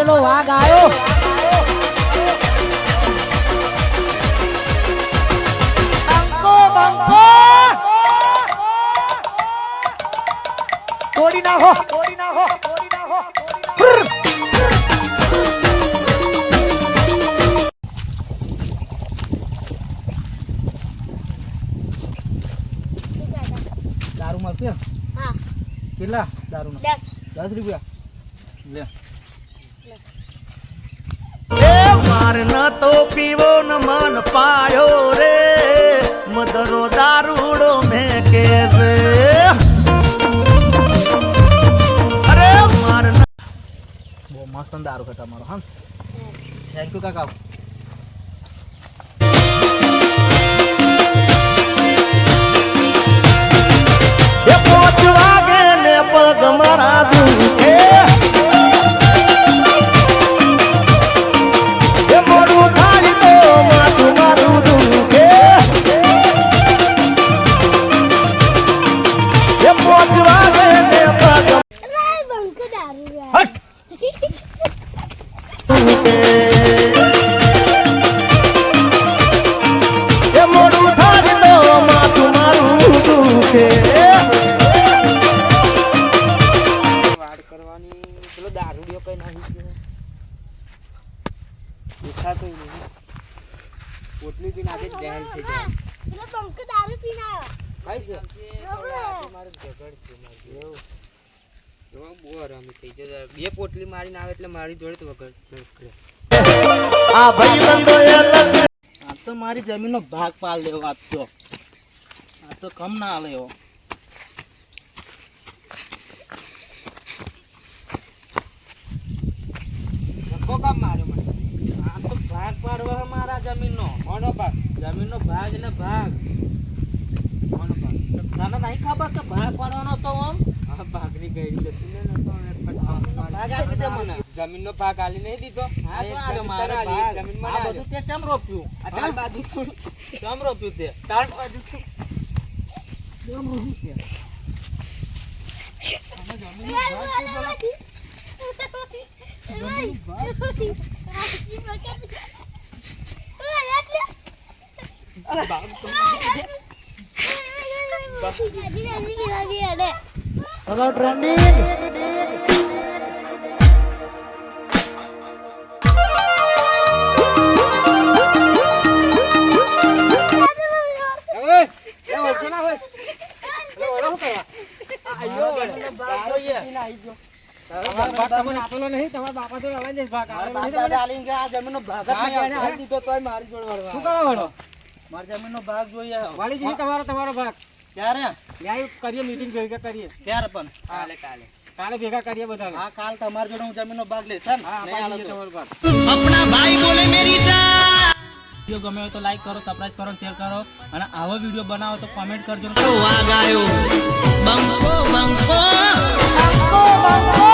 ઉતરેલો વાઘ આવ્યો તોડી નાખો તોડી નાખો. તોડી નાખો દારૂ મળશે? કેટલા દારૂ દસ રૂપિયા. લે. માર ન તો પીવો ન મન પાયો રે. મદરો દારૂડો મેં કેસે અરે માર બહુ મસ્ત દારૂ છે મારો હા? થેન્ક યુ કાકા. કરવાની પેલો દારૂડિયો કઈ નાખી ગયો. દેખાતો નહીં. પોટલી પી નાખી જાહેર થઈ જાય પેલો બંકો દારૂ પીને આવ્યો. ભાઈ છે? મારે ઝઘડ છે મારે. એવું. જો બહુ હરામી થઈ જાય બે પોટલી મારીને આવે એટલે મારી જોડે તો વગર ઝઘડે. આ ભાઈબંધો એ આ તો મારી જમીનનો ભાગ પાડ લેવો આજ તો. આ તો કમ ના લેવો એવો ધક્કો કામ માર્યો મને આ તો ભાગ પાડવો છે મારા જમીનનો કોનો ભાગ જમીનનો ભાગ એટલે ભાગ. કોનો ભાગ? તને નહીં ખબર કે ભાગ પાડવાનો તો આમ આ ભાગની ગઈ જતી ને ભાગ આપી દે મને. જમીનનો ભાગ આલી નહીં દીધો. હા જમીન. જમીન બધું તે ચમ રોપ્યું? આ તાર બાજુ ચમ રોપ્યું તે? ચાર બાજુ. ચમ રોપ્યું તે? હવે, એ વળશો ના હોય. આયો વળે. દારૂ છે. તમારા ભાગ આપેલો નહીં, તમારા બાપા જોડે અલાઈ જઈશ ભાગ. મારા જોડે વળવા શું આવે. મારા જમીનનો ભાગ જોઈએ વાલીજી તમારો તમારો ભાગ. ક્યારે? ન્યાય કરીએ મીટિંગ ભેગા કરીએ. ત્યારે પણ? કાલે કાલે. કાલે ભેગા કરીએ બધા હા કાલ તમારી જોડે હું જમીનનો ભાગ લઈશ હે ને? હા નહીં હાલો આપી તો. તમારો ભાગ. વીડિયો ગમે હોય તો લાઈક કરો સબસ્ક્રાઇબ કરો શેર કરો. અને આવો વીડિયો બનાવો તો કોમેન્ટ કરજો વાગાયો બંકો બંકો. બંકો બંકો.